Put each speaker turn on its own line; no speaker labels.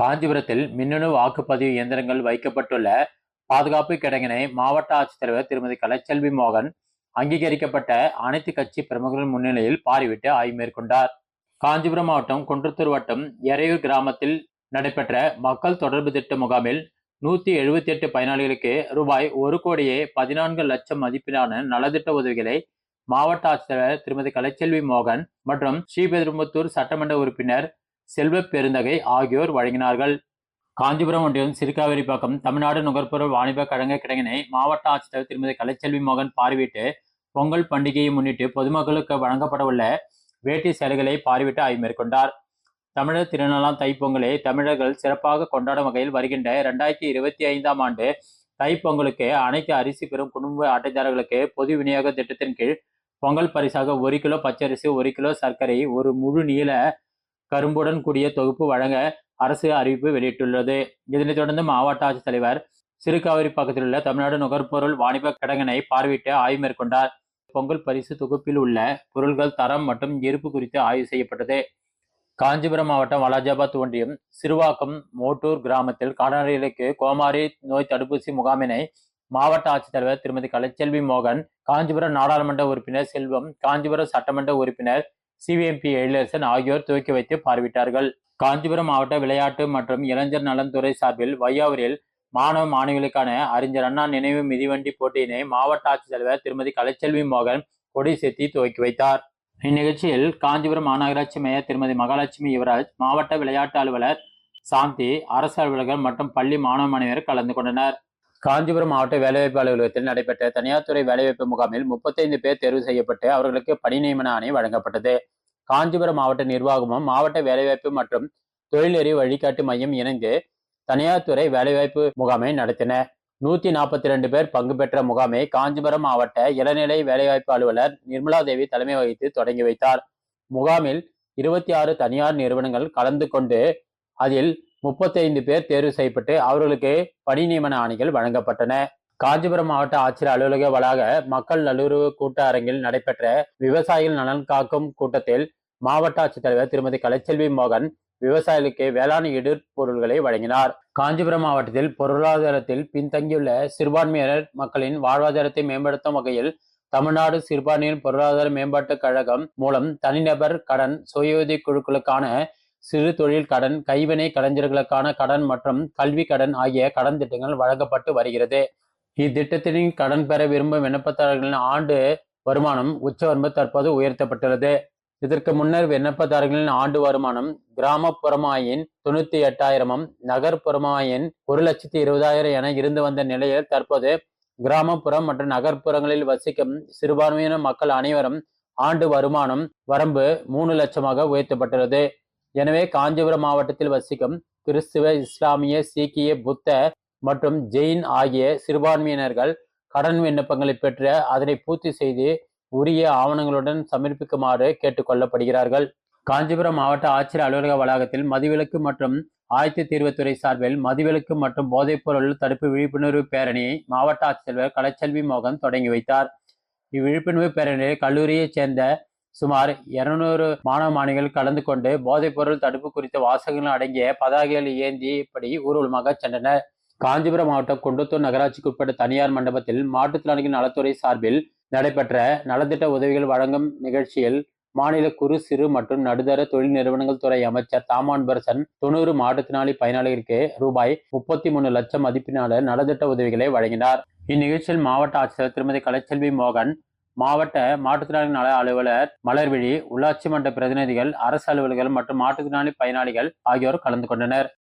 காஞ்சிபுரத்தில் மின்னணு வாக்குப்பதிவு இயந்திரங்கள் வைக்கப்பட்டுள்ள பாதுகாப்பு கிடங்கினை மாவட்ட ஆட்சித்தலைவர் திருமதி கலைச்செல்வி மோகன் அங்கீகரிக்கப்பட்ட அனைத்து கட்சி பிரமுகர்கள் முன்னிலையில் பாரிவிட்டு ஆய்வு மேற்கொண்டார் காஞ்சிபுரம் மாவட்டம் குன்றத்தூர் வட்டம் எறையூர் கிராமத்தில் நடைபெற்ற மக்கள் தொடர்பு திட்ட முகாமில் நூத்தி எழுபத்தி எட்டு பயனாளிகளுக்கு ரூபாய் ஒரு கோடியே பதினான்கு லட்சம் மதிப்பிலான நலத்திட்ட உதவிகளை மாவட்ட ஆட்சித்தலைவர் திருமதி கலைச்செல்வி மோகன் மற்றும் ஸ்ரீபெரும்புத்தூர் சட்டமன்ற உறுப்பினர் செல்வ பெருந்தகை ஆகியோர் வழங்கினார்கள் காஞ்சிபுரம் ஒன்றியம் சிறுகாவேரிப்பாக்கம் தமிழ்நாடு நுகர்பொருள் வாணிப கழக கிடங்கினை மாவட்ட ஆட்சித்தலைவர் திருமதி கலைச்செல்வி மோகன் பார்வையிட்டு பொங்கல் பண்டிகையை முன்னிட்டு பொதுமக்களுக்கு வழங்கப்படவுள்ள வேட்டி சேலைகளை பார்வையிட்டு ஆய்வு மேற்கொண்டார் தமிழர் திருநாளாம் தைப்பொங்கலை தமிழர்கள் சிறப்பாக கொண்டாடும் வகையில் வருகின்ற இரண்டாயிரத்தி இருபத்தி ஐந்தாம் ஆண்டு தைப்பொங்கலுக்கு அனைத்து அரிசி பெறும் குடும்ப அட்டைதாரர்களுக்கு பொது விநியோக திட்டத்தின் கீழ் பொங்கல் பரிசாக ஒரு கிலோ பச்சரிசி ஒரு கிலோ சர்க்கரை ஒரு முழு நீள கரும்புடன் கூடிய தொகுப்பு வழங்க அரசு அறிவிப்பு வெளியிட்டுள்ளது இதனைத் தொடர்ந்து மாவட்ட ஆட்சித்தலைவர் சிறுகாவிரி பக்கத்தில் உள்ள தமிழ்நாடு நுகர்பொருள் வாணிப கிடங்கினை பார்வையிட்டு ஆய்வு மேற்கொண்டார் பொங்கல் பரிசு தொகுப்பில் உள்ள பொருள்கள் தரம் மற்றும் இருப்பு குறித்து ஆய்வு செய்யப்பட்டது காஞ்சிபுரம் மாவட்டம் வலாஜாபாத் ஒன்றியம் சிறுவாக்கம் மோட்டூர் கிராமத்தில் கால்நடைகளுக்கு கோமாரி நோய் தடுப்பூசி முகாமினை மாவட்ட ஆட்சித்தலைவர் திருமதி கலைச்செல்வி மோகன் காஞ்சிபுரம் நாடாளுமன்ற உறுப்பினர் செல்வம் காஞ்சிபுரம் சட்டமன்ற உறுப்பினர் சிபிஎம்பி எழிலரசன் ஆகியோர் துவக்கி வைத்து பார்வையிட்டார்கள் காஞ்சிபுரம் மாவட்ட விளையாட்டு மற்றும் இளைஞர் நலன்துறை சார்பில் வையாவூரில் மாணவ மாணவிகளுக்கான அறிஞர் அண்ணா நினைவு மிதிவண்டி போட்டியினை மாவட்ட ஆட்சித்தலைவர் திருமதி கலைச்செல்வி மோகன் செத்தி துவக்கி வைத்தார் இந்நிகழ்ச்சியில் காஞ்சிபுரம் மாநகராட்சி மேயர் திருமதி மகாலட்சுமி யுவராஜ் மாவட்ட விளையாட்டு அலுவலர் சாந்தி அரசு அலுவலர்கள் மற்றும் பள்ளி மாணவ மாணவியர் கலந்து கொண்டனர் காஞ்சிபுரம் மாவட்ட வேலைவாய்ப்பு அலுவலகத்தில் நடைபெற்ற தனியார் துறை வேலைவாய்ப்பு முகாமில் முப்பத்தைந்து பேர் தேர்வு செய்யப்பட்டு அவர்களுக்கு பணி நியமன ஆணை வழங்கப்பட்டது காஞ்சிபுரம் மாவட்ட நிர்வாகமும் மாவட்ட வேலைவாய்ப்பு மற்றும் தொழிலறிவு வழிகாட்டு மையம் இணைந்து தனியார் துறை வேலைவாய்ப்பு முகாமை நடத்தின நூத்தி நாற்பத்தி ரெண்டு பேர் பங்கு பெற்ற முகாமை காஞ்சிபுரம் மாவட்ட இளநிலை வேலைவாய்ப்பு அலுவலர் நிர்மலா தேவி தலைமை வகித்து தொடங்கி வைத்தார் முகாமில் இருபத்தி ஆறு தனியார் நிறுவனங்கள் கலந்து கொண்டு அதில் முப்பத்தைந்து பேர் தேர்வு செய்யப்பட்டு அவர்களுக்கு பணி நியமன ஆணைகள் வழங்கப்பட்டன காஞ்சிபுரம் மாவட்ட ஆட்சியர் அலுவலக வளாக மக்கள் நல்லுறவு கூட்ட அரங்கில் நடைபெற்ற விவசாயிகள் நலன் காக்கும் கூட்டத்தில் மாவட்ட ஆட்சித்தலைவர் திருமதி கலைச்செல்வி மோகன் விவசாயிகளுக்கு வேளாண் இடுபொருள்களை வழங்கினார் காஞ்சிபுரம் மாவட்டத்தில் பொருளாதாரத்தில் பின்தங்கியுள்ள சிறுபான்மையினர் மக்களின் வாழ்வாதாரத்தை மேம்படுத்தும் வகையில் தமிழ்நாடு சிறுபான்மையின் பொருளாதார மேம்பாட்டுக் கழகம் மூலம் தனிநபர் கடன் சுயஉதவி குழுக்களுக்கான சிறு தொழில் கடன் கைவினை கலைஞர்களுக்கான கடன் மற்றும் கல்வி கடன் ஆகிய கடன் திட்டங்கள் வழங்கப்பட்டு வருகிறது இத்திட்டத்தின் கடன் பெற விரும்பும் விண்ணப்பதாரர்களின் ஆண்டு வருமானம் உச்ச வரம்பு தற்போது உயர்த்தப்பட்டுள்ளது இதற்கு முன்னர் விண்ணப்பதாரர்களின் ஆண்டு வருமானம் கிராமப்புறமாயின் தொண்ணூத்தி எட்டாயிரமும் நகர்ப்புறமாயின் ஒரு லட்சத்தி இருபதாயிரம் என இருந்து வந்த நிலையில் தற்போது கிராமப்புறம் மற்றும் நகர்ப்புறங்களில் வசிக்கும் சிறுபான்மையின மக்கள் அனைவரும் ஆண்டு வருமானம் வரம்பு மூணு லட்சமாக உயர்த்தப்பட்டுள்ளது எனவே காஞ்சிபுரம் மாவட்டத்தில் வசிக்கும் கிறிஸ்துவ இஸ்லாமிய சீக்கிய புத்த மற்றும் ஜெயின் ஆகிய சிறுபான்மையினர்கள் கடன் விண்ணப்பங்களை பெற்று அதனை பூர்த்தி செய்து உரிய ஆவணங்களுடன் சமர்ப்பிக்குமாறு கேட்டுக்கொள்ளப்படுகிறார்கள் காஞ்சிபுரம் மாவட்ட ஆட்சியர் அலுவலக வளாகத்தில் மதுவிலக்கு மற்றும் ஆயத்த தீர்வுத்துறை சார்பில் மதுவிலக்கு மற்றும் போதைப்பொருள் தடுப்பு விழிப்புணர்வு பேரணியை மாவட்ட ஆட்சித்தலைவர் கலைச்செல்வி மோகன் தொடங்கி வைத்தார் இவ்விழிப்புணர்வு பேரணியில் கல்லூரியைச் சேர்ந்த சுமார் இருநூறு மாணவ மாணவிகள் கலந்து கொண்டு போதைப்பொருள் தடுப்பு குறித்த வாசகங்கள் அடங்கிய பதாகைகள் ஏந்தி இப்படி ஊர்வலமாக சென்றனர் காஞ்சிபுரம் மாவட்டம் குண்டத்தூர் உட்பட்ட தனியார் மண்டபத்தில் மாற்றுத்திறனாளிகள் நலத்துறை சார்பில் நடைபெற்ற நலத்திட்ட உதவிகள் வழங்கும் நிகழ்ச்சியில் மாநில குறு சிறு மற்றும் நடுத்தர தொழில் நிறுவனங்கள் துறை அமைச்சர் தாமான்பரசன் தொண்ணூறு மாற்றுத்திறனாளி பயனாளிகளுக்கு ரூபாய் முப்பத்தி மூணு லட்சம் மதிப்பினால நலத்திட்ட உதவிகளை வழங்கினார் இந்நிகழ்ச்சியில் மாவட்ட ஆட்சியர் திருமதி கலைச்செல்வி மோகன் மாவட்ட மாற்றுத்திறனாளி நல அலுவலர் மலர்விழி உள்ளாட்சி மன்ற பிரதிநிதிகள் அரசு அலுவலர்கள் மற்றும் மாற்றுத்திறனாளி பயனாளிகள் ஆகியோர் கலந்து கொண்டனர்